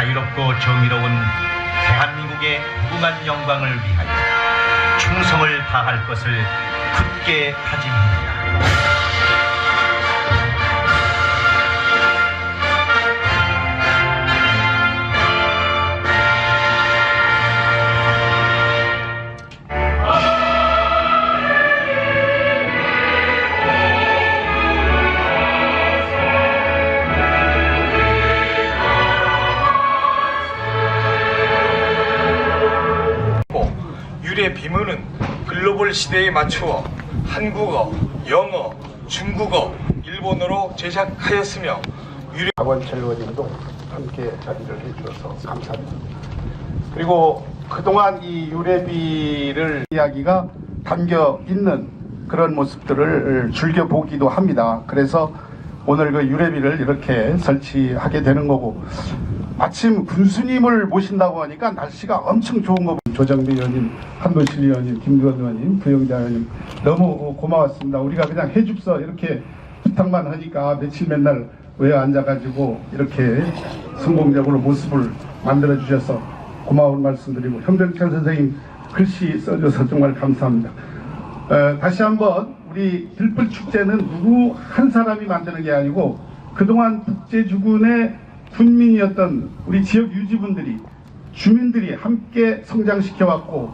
자유롭고 정의로운 대한민국의 무궁한 영광을 위하여 충성을 다할 것을 굳게 다짐합니다. 유래 비문은 글로벌 시대에 맞추어 한국어, 영어, 중국어, 일본어로 제작하였으며 유래 박원철 의원님도 함께 자리를 해주셔서 감사합니다. 그리고 그동안 이 유래비를 이야기가 담겨 있는 그런 모습들을 즐겨 보기도 합니다. 그래서 오늘 그 유래비를 이렇게 설치하게 되는 거고 마침 군수님을 모신다고 하니까 날씨가 엄청 좋은 거 조정미 의원님, 한도실 의원님, 김두원 의원님, 부영자 의원님 너무 고마웠습니다. 우리가 그냥 해줍서 이렇게 부탁만 하니까 며칠 맨날 왜 앉아가지고 이렇게 성공적으로 모습을 만들어 주셔서 고마운 말씀드리고 현병철 선생님 글씨 써줘서 정말 감사합니다. 어, 다시 한번 우리 들불 축제는 누구 한 사람이 만드는 게 아니고 그동안 국제주군의 군민이었던 우리 지역 유지분들이 주민들이 함께 성장시켜왔고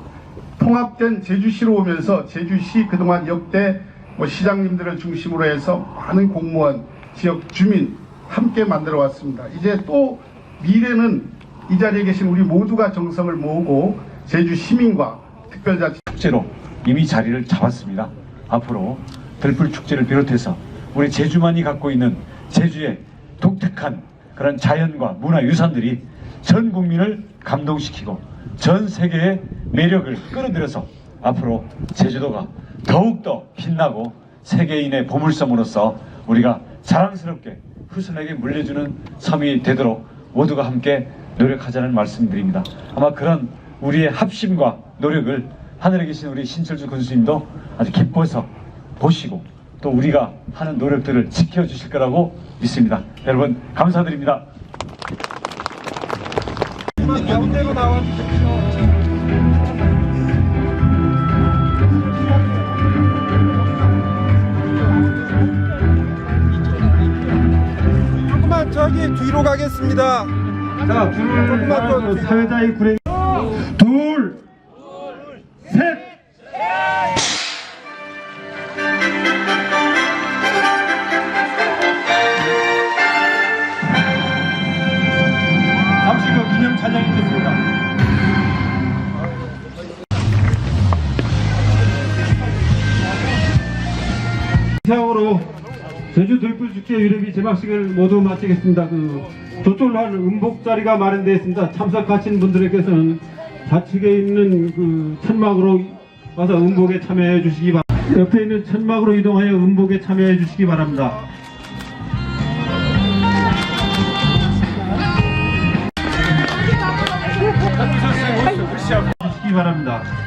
통합된 제주시로 오면서 제주시 그동안 역대 뭐 시장님들을 중심으로 해서 많은 공무원, 지역 주민 함께 만들어 왔습니다. 이제 또 미래는 이 자리에 계신 우리 모두가 정성을 모으고 제주 시민과 특별자치 축제로 이미 자리를 잡았습니다. 앞으로 들불 축제를 비롯해서 우리 제주만이 갖고 있는 제주의 독특한 그런 자연과 문화 유산들이 전 국민을 감동시키고 전 세계의 매력을 끌어들여서 앞으로 제주도가 더욱더 빛나고 세계인의 보물섬으로서 우리가 자랑스럽게 후손에게 물려주는 섬이 되도록 모두가 함께 노력하자는 말씀드립니다. 아마 그런 우리의 합심과 노력을 하늘에 계신 우리 신철주 군수님도 아주 기뻐서 보시고 또 우리가 하는 노력들을 지켜주실 거라고 믿습니다. 여러분 감사드립니다. 조금만 저기 뒤로 가겠습니다. 자, 조금만 더 사회자의 구레 이상으로 제주 돌불 축제 유래비 제막식을 모두 마치겠습니다. 그 하는 음복 자리가 마련되어 있습니다. 참석하신 분들께서는 좌측에 있는 그 천막으로 와서 음복에 참여해 주시기 바랍니다. 옆에 있는 천막으로 이동하여 음복에 참여해 주시기 바랍니다. 주시기 바랍니다.